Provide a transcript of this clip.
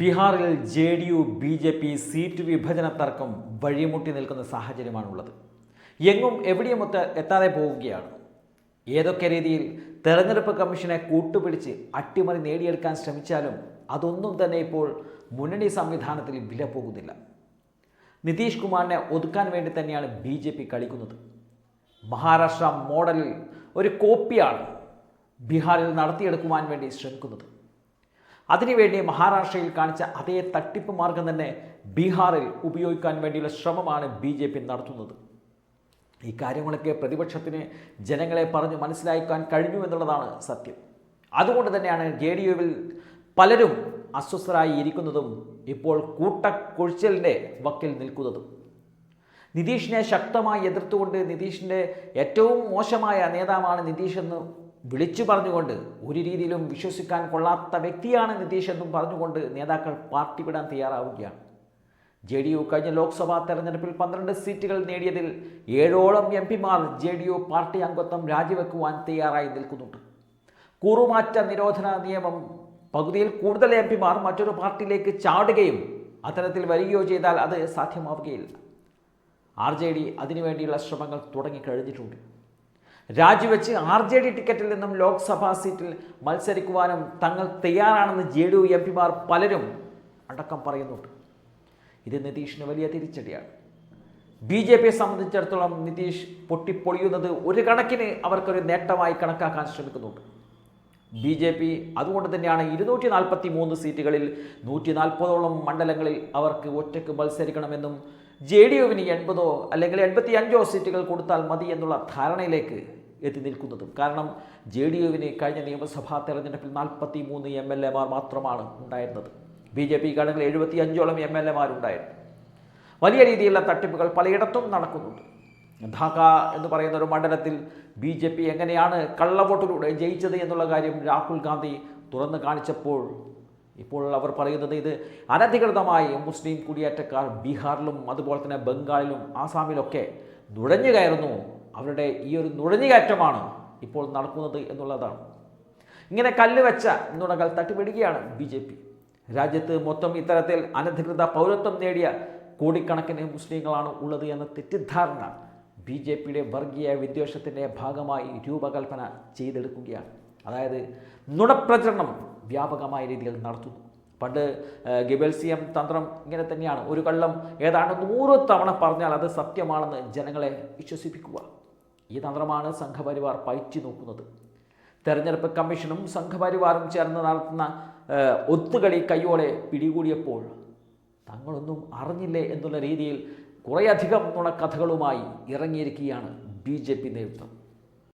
ബീഹാറിൽ J D U B J P seat വിഭജന തർക്കം വഴിമുട്ടി നിൽക്കുന്ന സാഹചര്യമാണുള്ളത്. എങ്ങും എവിടെയുമൊത്ത് എത്താതെ പോവുകയാണ്. ഏതൊക്കെ രീതിയിൽ തെരഞ്ഞെടുപ്പ് കമ്മീഷനെ കൂട്ടുപിടിച്ച് അട്ടിമറി നേടിയെടുക്കാൻ ശ്രമിച്ചാലും അതൊന്നും തന്നെ ഇപ്പോൾ മുന്നണി സംവിധാനത്തിൽ വില പോകുന്നില്ല. നിതീഷ് കുമാറിനെ ഒതുക്കാൻ വേണ്ടി തന്നെയാണ് ബി ജെ പി കളിക്കുന്നത്. മഹാരാഷ്ട്ര മോഡലിൽ ഒരു കോപ്പിയാണ് ബീഹാറിൽ നടത്തിയെടുക്കുവാൻ വേണ്ടി ശ്രമിക്കുന്നത്. അതിനുവേണ്ടി മഹാരാഷ്ട്രയിൽ കാണിച്ച അതേ തട്ടിപ്പ് മാർഗം തന്നെ ബീഹാറിൽ ഉപയോഗിക്കാൻ വേണ്ടിയുള്ള ശ്രമമാണ് ബി ജെ പി നടത്തുന്നത്. ഈ കാര്യങ്ങളൊക്കെ പ്രതിപക്ഷത്തിന് ജനങ്ങളെ പറഞ്ഞു മനസ്സിലാക്കാൻ കഴിഞ്ഞു എന്നുള്ളതാണ് സത്യം. അതുകൊണ്ട് തന്നെയാണ് ജെ ഡി യുവിൽ പലരും അസ്വസ്ഥരായി ഇരിക്കുന്നതും ഇപ്പോൾ കൂട്ടക്കൊഴിച്ചലിന്റെ വക്കിൽ നിൽക്കുന്നതും. നിതീഷിനെ ശക്തമായി എതിർത്തുകൊണ്ട് നിതീഷിന്റെ ഏറ്റവും മോശമായ നേതാവാണ് നിതീഷ് എന്ന് വിളിച്ചു പറഞ്ഞുകൊണ്ട് ഒരു രീതിയിലും വിശ്വസിക്കാൻ കൊള്ളാത്ത വ്യക്തിയാണ് നിതീഷ് എന്നും പറഞ്ഞുകൊണ്ട് നേതാക്കൾ പാർട്ടി വിടാൻ തയ്യാറാവുകയാണ്. ജെ ഡി യു കഴിഞ്ഞ ലോക്സഭാ തെരഞ്ഞെടുപ്പിൽ പന്ത്രണ്ട് സീറ്റുകൾ നേടിയതിൽ ഏഴോളം എം പിമാർ ജെ ഡി യു പാർട്ടി അംഗത്വം രാജിവെക്കുവാൻ തയ്യാറായി നിൽക്കുന്നുണ്ട്. കൂറുമാറ്റ നിരോധന നിയമം പകുതിയിൽ കൂടുതൽ എം പിമാർ മറ്റൊരു പാർട്ടിയിലേക്ക് ചാടുകയും അത്തരത്തിൽ വരികയോ ചെയ്താൽ അത് സാധ്യമാവുകയില്ല. ആർ ജെ ഡി അതിനുവേണ്ടിയുള്ള ശ്രമങ്ങൾ തുടങ്ങിക്കഴിഞ്ഞിട്ടുണ്ട് രാജിവെച്ച് ആർ ജെ ഡി ടിക്കറ്റിൽ നിന്നും ലോക്സഭാ സീറ്റിൽ മത്സരിക്കുവാനും തങ്ങൾ തയ്യാറാണെന്ന് ജെ ഡി യു എം പിമാർ പലരും അടക്കം പറയുന്നുണ്ട്. ഇത് നിതീഷിന് വലിയ തിരിച്ചടിയാണ്. ബി ജെ പിയെ സംബന്ധിച്ചിടത്തോളം നിതീഷ് പൊട്ടിപ്പൊളിയുന്നത് ഒരു കണക്കിന് അവർക്കൊരു നേട്ടമായി കണക്കാക്കാൻ ശ്രമിക്കുന്നുണ്ട്. ബി ജെ പി അതുകൊണ്ട് തന്നെയാണ് ഇരുന്നൂറ്റി നാൽപ്പത്തി മൂന്ന് സീറ്റുകളിൽ നൂറ്റി നാൽപ്പതോളം മണ്ഡലങ്ങളിൽ അവർക്ക് ഒറ്റയ്ക്ക് മത്സരിക്കണമെന്നും ജെ ഡി യുവിന് എൺപതോ അല്ലെങ്കിൽ എൺപത്തി അഞ്ചോ സീറ്റുകൾ കൊടുത്താൽ മതി എന്നുള്ള ധാരണയിലേക്ക് എത്തി നിൽക്കുന്നതും. കാരണം ജെ ഡി യുവിന് കഴിഞ്ഞ നിയമസഭാ തെരഞ്ഞെടുപ്പിൽ നാൽപ്പത്തി മൂന്ന് എം എൽ എമാർ മാത്രമാണ് ഉണ്ടായിരുന്നത്. ബി ജെ പി പിക്കാണെങ്കിൽ എഴുപത്തി അഞ്ചോളം എം എൽ എമാരുണ്ടായിരുന്നു. വലിയ രീതിയിലുള്ള തട്ടിപ്പുകൾ പലയിടത്തും നടക്കുന്നുണ്ട്. ധാക്ക എന്ന് പറയുന്ന ഒരു മണ്ഡലത്തിൽ ബി ജെ പി എങ്ങനെയാണ് കള്ളവോട്ടിലൂടെ ജയിച്ചത് എന്നുള്ള കാര്യം രാഹുൽ ഗാന്ധി തുറന്നു കാണിച്ചപ്പോൾ ഇപ്പോൾ അവർ പറയുന്നത് ഇത് അനധികൃതമായി മുസ്ലിം കുടിയേറ്റക്കാർ ബീഹാറിലും അതുപോലെ തന്നെ ബംഗാളിലും ആസാമിലൊക്കെ നുഴഞ്ഞു കയറുന്നു അവരുടെ ഈ ഒരു നുഴഞ്ഞുകയറ്റമാണ് ഇപ്പോൾ നടക്കുന്നത് എന്നുള്ളതാണ്. ഇങ്ങനെ കല്ല് വെച്ച നുണകൾ തട്ടിപ്പിടിക്കുകയാണ് ബി ജെ പി. രാജ്യത്ത് മൊത്തം ഇത്തരത്തിൽ അനധികൃത പൗരത്വം നേടിയ കോടിക്കണക്കിന് മുസ്ലിങ്ങളാണ് ഉള്ളത് എന്ന തെറ്റിദ്ധാരണ ബി ജെ പിയുടെ വർഗീയ വിദ്വേഷത്തിന്റെ ഭാഗമായി രൂപകൽപ്പന ചെയ്തെടുക്കുകയാണ്. അതായത് നുണപ്രചരണം വ്യാപകമായ രീതിയിൽ നടത്തുന്നു. പണ്ട് ഗിബൽസിയം തന്ത്രം ഇങ്ങനെ തന്നെയാണ്. ഒരു കള്ളം ഏതാണ്ട് നൂറ് തവണ പറഞ്ഞാൽ അത് സത്യമാണെന്ന് ജനങ്ങളെ വിശ്വസിപ്പിക്കുക. ഈ തന്ത്രമാണ് സംഘപരിവാർ പയറ്റി നോക്കുന്നത്. തെരഞ്ഞെടുപ്പ് കമ്മീഷനും സംഘപരിവാറും ചേർന്ന് നടത്തുന്ന ഒത്തുകളി കയ്യോടെ പിടികൂടിയപ്പോൾ തങ്ങളൊന്നും അറിഞ്ഞില്ലേ എന്നുള്ള രീതിയിൽ കുറേയധികം നുണക്കഥകളുമായി ഇറങ്ങിയിരിക്കുകയാണ് ബി ജെ പി നേതൃത്വം.